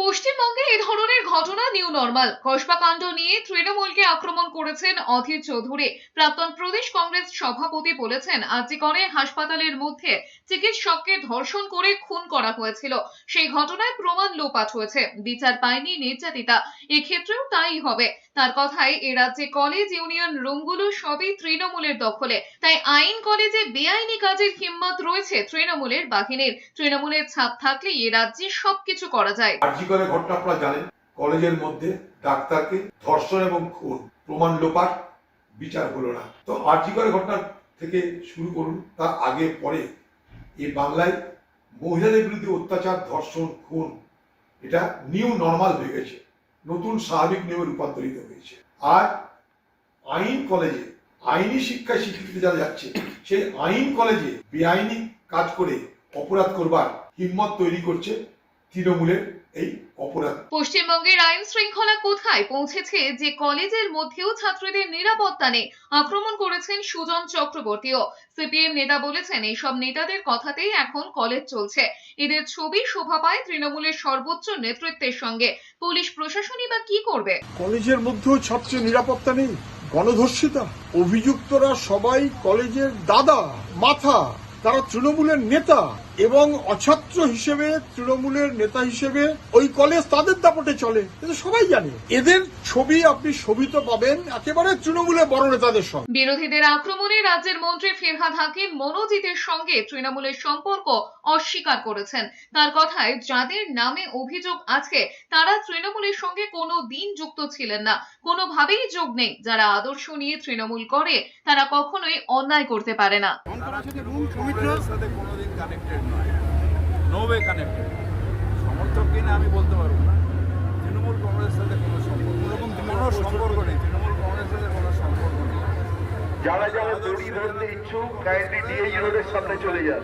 পশ্চিমবঙ্গে এ ধরনের ঘটনা নিউ নর্মাল কসবা কাণ্ড নিয়ে তৃণমূলকে আক্রমণ করেছেন অধীর চৌধুরী। প্রাক্তন প্রদেশ কংগ্রেস সভাপতি বলেছেন আজিকরে হাসপাতালের মধ্যে চিকিৎসককে ধর্ষণ করে খুন করা হয়েছিল। সেই ঘটনায় প্রমাণ লোপাট হয়েছে। বিচার পায়নি নির্যাতিতা। এক্ষেত্রেও তাই হবে। তার কথায় এ রাজ্যে কলেজ ইউনিয়ন রুমগুলো সবই তৃণমূলের দখলে। তাই আইন কলেজে বেআইনি কাজের হিম্মত রয়েছে তৃণমূলের বাহিনীর তৃণমূলের ছাপ থাকলে এ সবকিছু করা যায়। আর্জি ঘটনা আপনারা জানেন কলেজের মধ্যে ডাক্তারকে ধর্ষণ এবং খুন, প্রমাণ লোপাট, বিচার হলো না। তো আর্জি করে ঘটনা থেকে শুরু করুন, তার আগে, পরে। এই বাংলায় মহিলাদের বিরুদ্ধে অত্যাচার, ধর্ষণ, খুন, এটা নিউ নর্মাল হয়ে গেছে। নতুন স্বাভাবিক নিয়মে রূপান্তরিত হয়েছে। আর আইন কলেজে, আইনি শিক্ষায় স্বীকৃতি যারা যাচ্ছে, সেই আইন কলেজে বেআইনি কাজ করে অপরাধ করবার হিম্মত তৈরি করছে তৃণমূলের এই অপরাধ। পশ্চিমবঙ্গের আইন শৃঙ্খলা কোথায় পৌঁছেছে যে কলেজের মধ্যেও ছাত্রীদের নিরাপত্তা নেই? আক্রমণ করেছেন সুজন চক্রবর্তীও। সিপিএম নেতা বলেছেন এইসব নেতাদের কথাতেই এখন কলেজ চলছে। এদের ছবি শোভা পায় তৃণমূলের সর্বোচ্চ নেতৃত্বের সঙ্গে। পুলিশ প্রশাসনই বা কি করবে? কলেজের মধ্যেও ছাত্রের নিরাপত্তা নেই। গণধর্ষিতা অভিযুক্তরা সবাই কলেজের দাদা মাথা তারা তৃণমূলের নেতা। এবং অছাত্র হিসেবে তৃণমূলের নেতা হিসেবে ওই কলেজ তাদের দাপটে চলে। এটা সবাই জানে। এদের ছবি আপনি শোভিত পাবেন একেবারে তৃণমূলের বড় নেতাদের সঙ্গে। বিরোধীদের আক্রমণে রাজ্যের মন্ত্রী ফিরহাদ হাকিম মনোজিতের সঙ্গে তৃণমূলের সম্পর্ক অস্বীকার করেছেন। তার কথায় যাদের নামে অভিযোগ আছে তারা তৃণমূলের সঙ্গে কোনো দিন যুক্ত ছিলেন না। কোনোভাবেই যোগ নেই। যারা আদর্শ নিয়ে তৃণমূল করে তারা কখনোই অন্যায় করতে পারে না। নয়। নো ওয়ে কানেক্টেড সমর্থক কিনা আমি বলতে পারব না। তৃণমূল কংগ্রেসের সাথে কোনো সম্পর্ক কোনো সম্পর্ক নেই। তৃণমূল কংগ্রেসের সাথে কোনো সম্পর্ক নেই। যারা যারা দড়ি ধরতে ইচ্ছুক কাইন্ডলি দিয়ে ইউরোপের সামনে চলে যান।